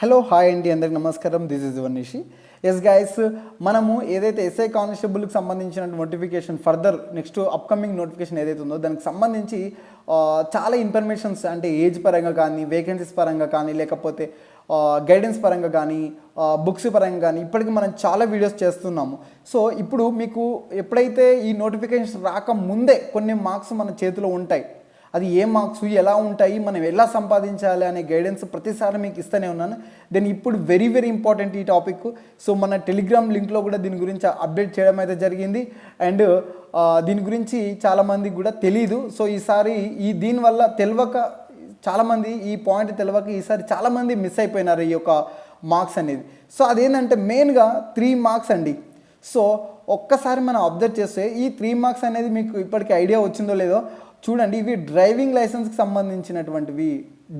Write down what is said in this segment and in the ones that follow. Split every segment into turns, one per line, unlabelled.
Hello hi అండి అందరికి నమస్కారం. This is Vanishi yes guys మనము ఏదైతే ఎస్ఐ కానిస్టేబుల్కి సంబంధించిన notification further next upcoming notification ఏదైతే ఉందో దానికి సంబంధించి చాలా ఇన్ఫర్మేషన్స్ అంటే ఏజ్ పరంగా కానీ వేకెన్సీస్ పరంగా కానీ లేకపోతే గైడెన్స్ పరంగా కానీ బుక్స్ పరంగా కానీ ఇప్పటికి మనం చాలా వీడియోస్ చేస్తున్నాము. సో ఇప్పుడు మీకు ఎప్పుడైతే ఈ నోటిఫికేషన్ రాకముందే కొన్ని మార్క్స్ మన చేతిలో ఉంటాయి అది ఏ మార్క్స్ ఎలా ఉంటాయి మనం ఎలా సంపాదించాలి అనే గైడెన్స్ ప్రతిసారి మీకు ఇస్తూనే ఉన్నాను. దెన్ ఇప్పుడు వెరీ వెరీ ఇంపార్టెంట్ ఈ టాపిక్ సో మన టెలిగ్రామ్ లింక్లో కూడా దీని గురించి అప్డేట్ చేయడం అయితే జరిగింది. అండ్ దీని గురించి చాలామందికి కూడా తెలియదు సో ఈసారి ఈ దీనివల్ల తెలియక చాలామంది ఈ పాయింట్ తెలియక ఈసారి చాలామంది మిస్ అయిపోయినారు ఈ యొక్క మార్క్స్ అనేది. సో అదేంటంటే మెయిన్గా త్రీ మార్క్స్ అండి. సో ఒక్కసారి మనం అబ్జర్వ్ చేస్తే ఈ త్రీ మార్క్స్ అనేది మీకు ఇప్పటికి ఐడియా వచ్చిందో లేదో చూడండి ఇవి డ్రైవింగ్ లైసెన్స్కి సంబంధించినటువంటివి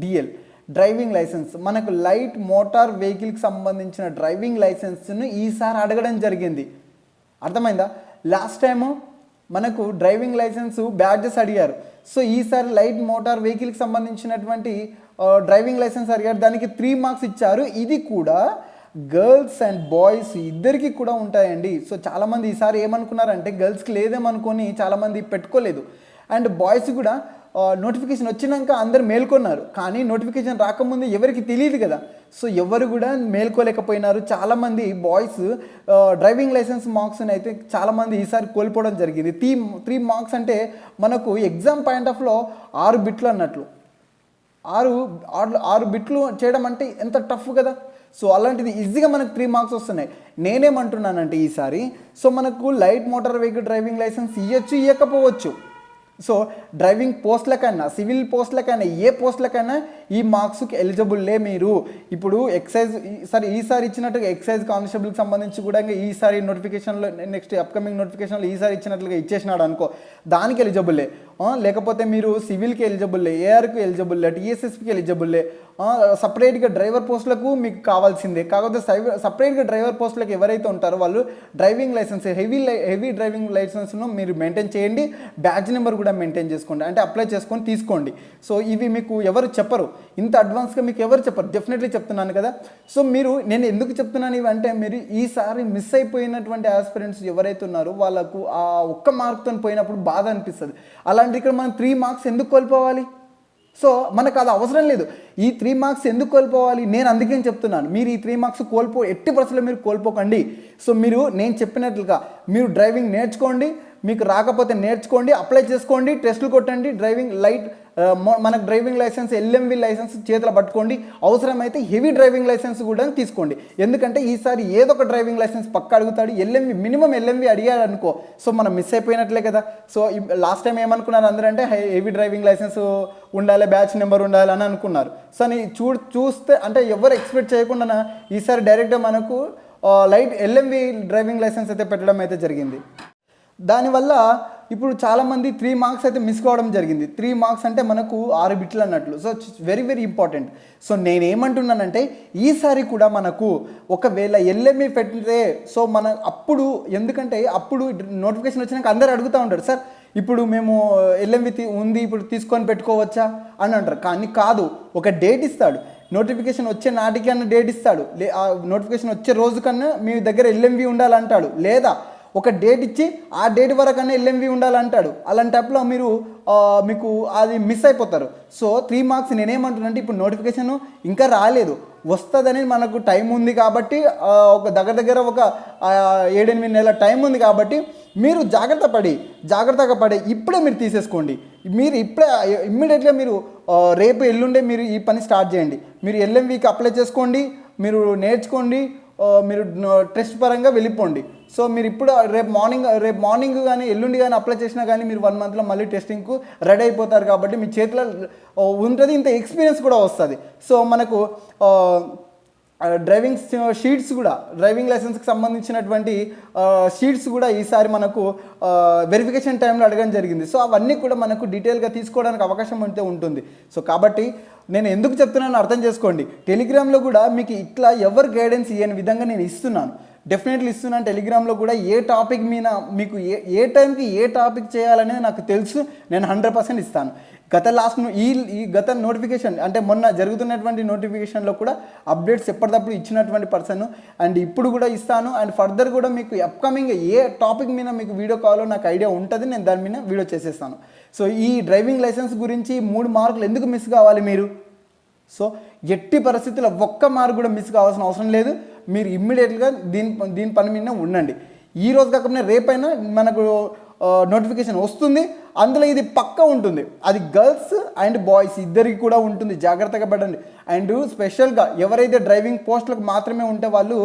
డిఎల్ డ్రైవింగ్ లైసెన్స్. మనకు లైట్ మోటార్ వెహికల్కి సంబంధించిన డ్రైవింగ్ లైసెన్స్ను ఈసారి అడగడం జరిగింది. అర్థమైందా? లాస్ట్ టైము మనకు డ్రైవింగ్ లైసెన్స్ బ్యాడ్జెస్ అడిగారు. సో ఈసారి లైట్ మోటార్ వెహికల్కి సంబంధించినటువంటి డ్రైవింగ్ లైసెన్స్ అడిగారు. దానికి త్రీ మార్క్స్ ఇచ్చారు. ఇది కూడా గర్ల్స్ అండ్ బాయ్స్ ఇద్దరికి కూడా ఉంటాయండి. సో చాలామంది ఈసారి ఏమనుకున్నారంటే గర్ల్స్కి లేదేమనుకొని చాలామంది పెట్టుకోలేదు. అండ్ బాయ్స్ కూడా నోటిఫికేషన్ వచ్చినాక అందరు మేల్కొన్నారు. కానీ నోటిఫికేషన్ రాకముందు ఎవరికి తెలియదు కదా. సో ఎవరు కూడా మేల్కోలేకపోయినారు. చాలామంది బాయ్స్ డ్రైవింగ్ లైసెన్స్ మార్క్స్ అయితే చాలామంది ఈసారి కోల్పోవడం జరిగింది. త్రీ త్రీ మార్క్స్ అంటే మనకు ఎగ్జామ్ పాయింట్ ఆఫ్లో ఆరు బిట్లు అన్నట్లు. ఆరు ఆరు బిట్లు చేయడం అంటే ఎంత టఫ్ కదా. సో అలాంటిది ఈజీగా మనకు త్రీ మార్క్స్ వస్తున్నాయి. నేనేమంటున్నానంటే ఈసారి సో మనకు light motor vehicle driving licence ఇవ్వచ్చు ఇవ్వకపోవచ్చు సో డ్రైవింగ్ పోస్టులకైనా సివిల్ పోస్టులకైనా ఏ పోస్టులకైనా ఈ మార్క్స్కి ఎలిజిబుల్లే మీరు. ఇప్పుడు ఎక్సైజ్ సరే ఈసారి ఇచ్చినట్టుగా ఎక్సైజ్ కానిస్టేబుల్కి సంబంధించి కూడా ఇంకా ఈసారి నోటిఫికేషన్లో నెక్స్ట్ అప్కమింగ్ నోటిఫికేషన్లో ఈసారి ఇచ్చినట్లుగా ఇచ్చేసినాడు అనుకో దానికి ఎలిజిబుల్లే. లేకపోతే మీరు సివిల్కి ఎలిజిబుల్లే ఏఆర్కి ఎలిజిబుల్లే టీఎస్ఎస్కి ఎలిజిబుల్లే. సపరేట్గా డ్రైవర్ పోస్టులకు మీకు కావాల్సిందే. కాకపోతే సపరేట్గా డ్రైవర్ పోస్టులకు ఎవరైతే ఉంటారో వాళ్ళు driving licence heavy heavy driving లైసెన్స్ను మీరు మెయింటైన్ చేయండి. బ్యాచ్ నెంబర్ కూడా మెయింటైన్ చేసుకోండి. అంటే అప్లై చేసుకొని తీసుకోండి. సో ఇవి మీకు ఎవరు చెప్పరు. ఇంత అడ్వాన్స్గా మీకు ఎవరు చెప్పరు. డెఫినెట్లీ చెప్తున్నాను కదా. సో మీరు నేను ఎందుకు చెప్తున్నాను ఇవి అంటే మీరు ఈసారి మిస్ అయిపోయినటువంటి ఆస్పిరెంట్స్ ఎవరైతే ఉన్నారో వాళ్ళకు ఆ ఒక్క మార్క్తో పోయినప్పుడు బాధ అనిపిస్తుంది. అలాంటి ఇక్కడ మనం త్రీ మార్క్స్ ఎందుకు కోల్పోవాలి? సో మనకు అది అవసరం లేదు. ఈ త్రీ మార్క్స్ ఎందుకు కోల్పోవాలి? నేను అందుకే చెప్తున్నాను. మీరు ఈ త్రీ మార్క్స్ కోల్పో ఎట్టి పరిస్థితుల్లో మీరు కోల్పోకండి. సో మీరు నేను చెప్పినట్లుగా మీరు డ్రైవింగ్ నేర్చుకోండి. మీకు రాకపోతే నేర్చుకోండి అప్లై చేసుకోండి టెస్టులు కొట్టండి డ్రైవింగ్ లైట్ మనకు డ్రైవింగ్ లైసెన్స్ ఎల్ఎంవి లైసెన్స్ చేతిలో పట్టుకోండి. అవసరమైతే హెవీ డ్రైవింగ్ లైసెన్స్ కూడా తీసుకోండి. ఎందుకంటే ఈసారి ఏదో ఒక డ్రైవింగ్ లైసెన్స్ పక్క అడుగుతాడు. ఎల్ఎంవి మినిమం ఎల్ఎంవి అడిగాడు అనుకో సో మనం మిస్ అయిపోయినట్లే కదా. సో లాస్ట్ టైం ఏమనుకున్నారు అందరంటే హెవీ డ్రైవింగ్ లైసెన్స్ ఉండాలి బ్యాచ్ నెంబర్ ఉండాలి అని అనుకున్నారు. సో అని చూ చూస్తే అంటే ఎవరు ఎక్స్పెక్ట్ చేయకుండా ఈసారి డైరెక్ట్గా మనకు లైట్ ఎల్ఎంవి డ్రైవింగ్ లైసెన్స్ అయితే పెట్టడం అయితే జరిగింది. దానివల్ల ఇప్పుడు చాలామంది త్రీ మార్క్స్ అయితే మిస్ కావడం జరిగింది. త్రీ మార్క్స్ అంటే మనకు ఆరు బిట్లు అన్నట్లు. So very very important so నేనేమంటున్నానంటే ఈసారి కూడా మనకు ఒకవేళ ఎల్ఎంఈ పెట్టితే సో మన అప్పుడు ఎందుకంటే అప్పుడు నోటిఫికేషన్ వచ్చినాక అందరు అడుగుతూ ఉంటారు సార్ ఇప్పుడు మేము ఎల్ఎంవి ఉంది ఇప్పుడు తీసుకొని పెట్టుకోవచ్చా? అని అంటారు. కానీ కాదు ఒక డేట్ ఇస్తాడు. నోటిఫికేషన్ వచ్చే నాటికి అన్న డేట్ ఇస్తాడు. లే ఆ నోటిఫికేషన్ వచ్చే రోజు కన్నా మీ దగ్గర ఎల్ఎంవి ఉండాలంటాడు. లేదా ఒక డేట్ ఇచ్చి ఆ డేట్ వరకన్నా ఎల్ఎంవి ఉండాలంటాడు. అలాంటప్పుడు మీరు మీకు అది మిస్ అయిపోతారు. సో త్రీ మార్క్స్ నేనేమంటున్నానంటే ఇప్పుడు నోటిఫికేషన్ ఇంకా రాలేదు. వస్తుందని మనకు టైం ఉంది కాబట్టి ఒక దగ్గర దగ్గర ఒక ఏడెనిమిది నెలల టైం ఉంది కాబట్టి మీరు జాగ్రత్త పడి జాగ్రత్తగా పడి ఇప్పుడే మీరు తీసేసుకోండి. మీరు ఇప్పుడే ఇమ్మీడియట్గా మీరు రేపు ఎల్లుండే మీరు ఈ పని స్టార్ట్ చేయండి. మీరు ఎల్ఎంవికి అప్లై చేసుకోండి. మీరు నేర్చుకోండి. మీరు టెస్ట్ పరంగా వెళ్ళిపోండి. సో మీరు ఇప్పుడు రేపు మార్నింగ్ రేపు మార్నింగ్ కానీ ఎల్లుండి కానీ అప్లై చేసినా కానీ మీరు వన్ మంత్లో మళ్ళీ టెస్టింగ్కు రెడీ అయిపోతారు కాబట్టి మీ చేతిలో ఉంటుంది ఇంత ఎక్స్పీరియన్స్ కూడా వస్తుంది. సో మనకు డ్రైవింగ్ షీట్స్ కూడా డ్రైవింగ్ లైసెన్స్కి సంబంధించినటువంటి షీట్స్ కూడా ఈసారి మనకు వెరిఫికేషన్ టైంలో అడగడం జరిగింది. సో అవన్నీ కూడా మనకు డీటెయిల్గా తీసుకోవడానికి అవకాశం అయితే ఉంటుంది. సో కాబట్టి నేను ఎందుకు చెప్తున్నానో అర్థం చేసుకోండి. టెలిగ్రామ్లో కూడా మీకు ఇట్లా ఎవరు గైడెన్స్ ఇవ్వని విధంగా నేను ఇస్తున్నాను. డెఫినెట్లీ ఇస్తున్నాను. టెలిగ్రామ్లో కూడా ఏ టాపిక్ మీద మీకు ఏ ఏ టైంకి ఏ టాపిక్ చేయాలనేది నాకు తెలుసు. నేను హండ్రెడ్ పర్సెంట్ ఇస్తాను. గత లాస్ట్ ఈ ఈ గత నోటిఫికేషన్ అంటే మొన్న జరుగుతున్నటువంటి నోటిఫికేషన్లో కూడా అప్డేట్స్ ఎప్పటికప్పుడు ఇచ్చినటువంటి పర్సన్ అండ్ ఇప్పుడు కూడా ఇస్తాను. అండ్ ఫర్దర్ కూడా మీకు అప్కమింగ్ ఏ టాపిక్ మీద మీకు వీడియో కావాలో నాకు ఐడియా ఉంటుంది నేను దాని మీద వీడియో చేసేస్తాను. సో ఈ డ్రైవింగ్ లైసెన్స్ గురించి మూడు మార్కులు ఎందుకు మిస్ కావాలి మీరు? సో ఎట్టి పరిస్థితుల్లో ఒక్క మార్క్ కూడా మిస్ కావాల్సిన అవసరం లేదు. మీరు ఇమ్మీడియట్గా దీని దీని పని మీద ఉండండి. ఈ రోజు కాకపోయినా రేపైనా మనకు నోటిఫికేషన్ వస్తుంది. అందులో ఇది పక్క ఉంటుంది. అది గర్ల్స్ అండ్ బాయ్స్ ఇద్దరికి కూడా ఉంటుంది. జాగ్రత్తగా పడండి. అండ్ స్పెషల్గా ఎవరైతే డ్రైవింగ్ పోస్టులకు మాత్రమే ఉంటే వాళ్ళు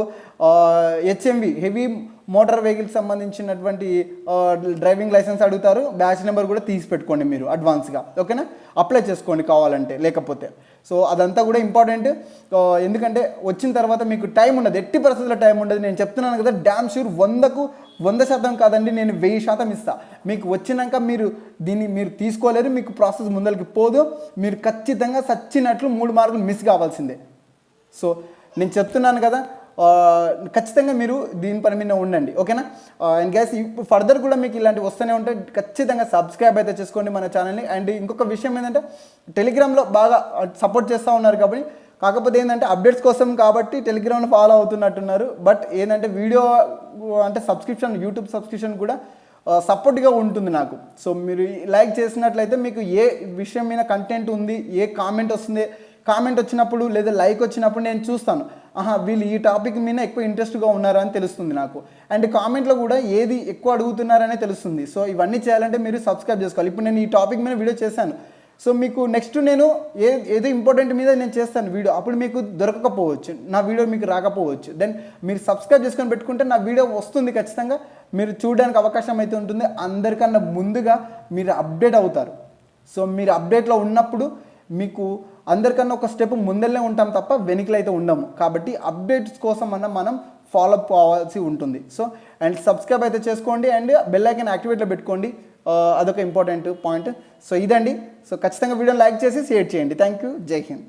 హెచ్ఎంవి హెవీ మోటార్ వెహికల్స్ సంబంధించినటువంటి డ్రైవింగ్ లైసెన్స్ అడుగుతారు. బ్యాచ్ నెంబర్ కూడా తీసి పెట్టుకోండి మీరు అడ్వాన్స్గా. ఓకేనా? అప్లై చేసుకోండి కావాలంటే లేకపోతే. సో అదంతా కూడా ఇంపార్టెంట్. ఎందుకంటే వచ్చిన తర్వాత మీకు టైం ఉండదు. ఎట్టి పరిస్థితుల్లో టైం ఉండదు. నేను చెప్తున్నాను కదా డ్యామ్ షూర్ వందకు వంద శాతం కాదండి నేను వెయ్యి శాతం ఇస్తా. మీకు వచ్చినాక మీరు దీన్ని మీరు తీసుకోలేరు మీకు ప్రాసెస్ ముందరికి పోదు. మీరు ఖచ్చితంగా సచ్చినట్లు మూడు మార్కులు మిస్ కావాల్సిందే. సో నేను చెప్తున్నాను కదా ఖచ్చితంగా మీరు దీని పని మీద ఉండండి ఓకేనా? అండ్ గ్యాస్ ఇప్పుడు ఫర్దర్ కూడా మీకు ఇలాంటివి వస్తూనే ఉంటాయి. ఖచ్చితంగా సబ్స్క్రైబ్ అయితే చేసుకోండి మన ఛానల్ని అండ్ ఇంకొక విషయం ఏంటంటే టెలిగ్రామ్లో బాగా సపోర్ట్ చేస్తూ ఉన్నారు కాబట్టి కాకపోతే ఏంటంటే అప్డేట్స్ కోసం కాబట్టి టెలిగ్రామ్ని ఫాలో అవుతున్నట్టున్నారు. బట్ ఏంటంటే వీడియో అంటే సబ్స్క్రిప్షన్ యూట్యూబ్ సబ్స్క్రిప్షన్ కూడా సపోర్ట్గా ఉంటుంది నాకు. సో మీరు లైక్ చేసినట్లయితే మీకు ఏ విషయం మీద కంటెంట్ ఉంది ఏ కామెంట్ వస్తుంది కామెంట్ వచ్చినప్పుడు లేదా లైక్ వచ్చినప్పుడు నేను చూస్తాను. ఆహా వీళ్ళు ఈ టాపిక్ మీద ఎక్కువ ఇంట్రెస్ట్గా ఉన్నారని తెలుస్తుంది నాకు. అండ్ కామెంట్లో కూడా ఏది ఎక్కువ అడుగుతున్నారనే తెలుస్తుంది. సో ఇవన్నీ చేయాలంటే మీరు సబ్స్క్రైబ్ చేసుకోవాలి. ఇప్పుడు నేను ఈ టాపిక్ మీద వీడియో చేశాను. సో మీకు నెక్స్ట్ నేను ఏ ఏదో ఇంపార్టెంట్ మీద నేను చేస్తాను వీడియో అప్పుడు మీకు దొరకకపోవచ్చు నా వీడియో మీకు రాకపోవచ్చు. దెన్ మీరు సబ్స్క్రైబ్ చేసుకొని పెట్టుకుంటే నా వీడియో వస్తుంది ఖచ్చితంగా. మీరు చూడడానికి అవకాశం అయితే ఉంటుంది. అందరికన్నా ముందుగా మీరు అప్డేట్ అవుతారు. సో మీరు అప్డేట్లో ఉన్నప్పుడు మీకు అందరికన్నా ఒక స్టెప్ ముందరనే ఉంటాం తప్ప వెనుకలు అయితే ఉండము. కాబట్టి అప్డేట్స్ కోసం అన్న మనం ఫాలోఅప్ అవ్వాల్సి ఉంటుంది. సో అండ్ సబ్స్క్రైబ్ అయితే చేసుకోండి. అండ్ బెల్ ఐకన్ యాక్టివేట్లో పెట్టుకోండి. అదొక ఇంపార్టెంట్ పాయింట్ సో ఇదండి. సో ఖచ్చితంగా వీడియోని లైక్ చేసి షేర్ చేయండి. థ్యాంక్ యూ జై హింద్